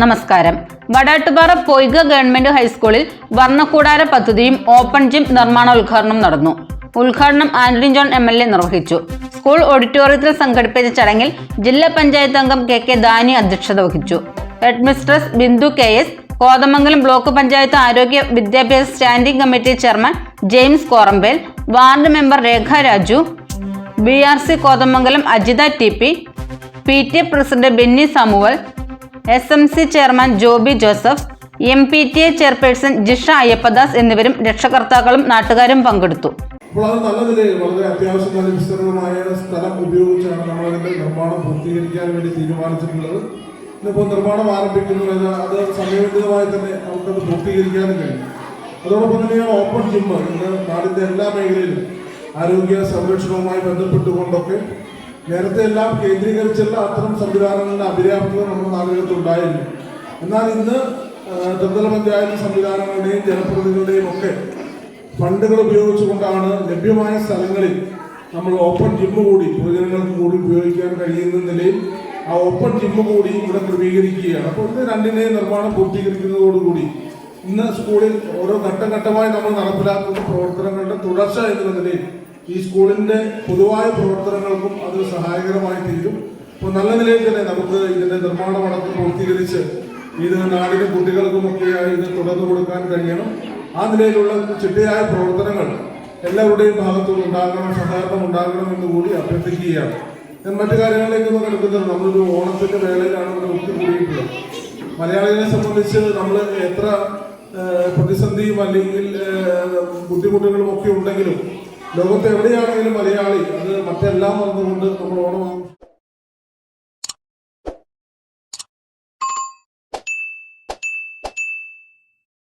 നമസ്കാരം. വടാട്ടുപാറ പൊയ്ക ഗവൺമെന്റ് ഹൈസ്കൂളിൽ വർണക്കൂടാര പദ്ധതിയും ഓപ്പൺ ജിം നിർമ്മാണോദ്ഘാടനം നടന്നു. ഉദ്ഘാടനം Antony John M L A നിർവഹിച്ചു. സ്കൂൾ ഓഡിറ്റോറിയത്തിൽ സംഘടിപ്പിച്ച ചടങ്ങിൽ ജില്ലാ പഞ്ചായത്ത് അംഗം കെ കെ ദാനി അധ്യക്ഷത വഹിച്ചു. Head mistress Bindu K S Kothamangalam block panchayat ആരോഗ്യ വിദ്യാഭ്യാസ standing committee chairman James Korambel ward member Rekha Raju B R C Kothamangalam Ajitha T P P T A president Benny Samuel S M C chairman Joby Joseph M P T A chairperson Jisha Ayyappadas എന്നിവരും രക്ഷകർത്താക്കളും നാട്ടുകാരും പങ്കെടുത്തു. വളരെ വിസ്തൃതമായ സ്ഥലം ഉപയോഗിച്ചാണ് നിർമ്മാണം പൂർത്തീകരിക്കാൻ വേണ്ടി തീരുമാനിച്ചിട്ടുള്ളത്. നിർമ്മാണം അത് സമയോചിതമായി തന്നെ നമുക്കത് പൂർത്തീകരിക്കാനും കഴിയും. അതോടൊപ്പം തന്നെയാണ് ഓപ്പൺ ജിമ്മ് ഇന്ന് നാടിന്റെ എല്ലാ മേഖലയിലും ആരോഗ്യ സംരക്ഷണവുമായി ബന്ധപ്പെട്ടുകൊണ്ടൊക്കെ നേരത്തെ എല്ലാം കേന്ദ്രീകരിച്ചുള്ള അത്തരം സംവിധാനങ്ങളുടെ അപര്യാപ്തത നമ്മുടെ നാടുകൾക്ക് എന്നാൽ ഇന്ന് ത്രിതല പഞ്ചായത്ത് സംവിധാനങ്ങളുടെയും ജനപ്രതിനിധികളുടെയും ഒക്കെ ഫണ്ടുകൾ ഉപയോഗിച്ചുകൊണ്ടാണ് ലഭ്യമായ സ്ഥലങ്ങളിൽ നമ്മൾ ഓപ്പൺ ജിമ്മ് കൂടി പൊതുജനങ്ങൾക്ക് കൂടി ഉപയോഗിക്കാൻ കഴിയുന്ന നിലയിൽ ആ ഓപ്പൺ ജിമ്മ് കൂടി ഇവിടെ ക്രമീകരിക്കുകയാണ്. അപ്പോൾ ഇത് രണ്ടിനെ നിർമ്മാണം പൂർത്തീകരിക്കുന്നതോടുകൂടി ഇന്ന് സ്കൂളിൽ ഓരോ ഘട്ടം ഘട്ടമായി നമ്മൾ നടപ്പിലാക്കുന്ന പ്രവർത്തനങ്ങളുടെ തുടർച്ച എന്ന നിലയിൽ ഈ സ്കൂളിന്റെ പൊതുവായ പ്രവർത്തനങ്ങൾക്കും അത് സഹായകരമായി തീരും അപ്പോൾ നല്ല നിലയിൽ തന്നെ നമുക്ക് ഇതിന്റെ നിർമ്മാണം അടക്കം പൂർത്തീകരിച്ച് ഇത് നാടിനും കുട്ടികൾക്കുമൊക്കെയായി ഇത് തുടർന്നു കൊടുക്കാൻ കഴിയണം. ആ നിലയിലുള്ള ചിട്ടയായ പ്രവർത്തനങ്ങൾ എല്ലാവരുടെയും ഭാഗത്തുനിന്ന് ഉണ്ടാകണം സഹകരണം ഉണ്ടാകണം എന്ന് കൂടി അഭ്യർത്ഥിക്കുകയാണ്. മറ്റു നമ്മൾ എടുക്കുന്നത് നമ്മളൊരു ഓണത്തിന്റെ വേളയിലാണ് നമ്മൾ ഒത്തുകൂടിയിട്ടുള്ളത്. മലയാളികളെ സംബന്ധിച്ച് നമ്മൾ എത്ര പ്രതിസന്ധിയും അല്ലെങ്കിൽ ബുദ്ധിമുട്ടുകളും ഒക്കെ ഉണ്ടെങ്കിലും ലോകത്ത് എവിടെയാണെങ്കിലും മലയാളി. അത് മറ്റെല്ലാം മറന്നുകൊണ്ട് നമ്മൾ ഓണം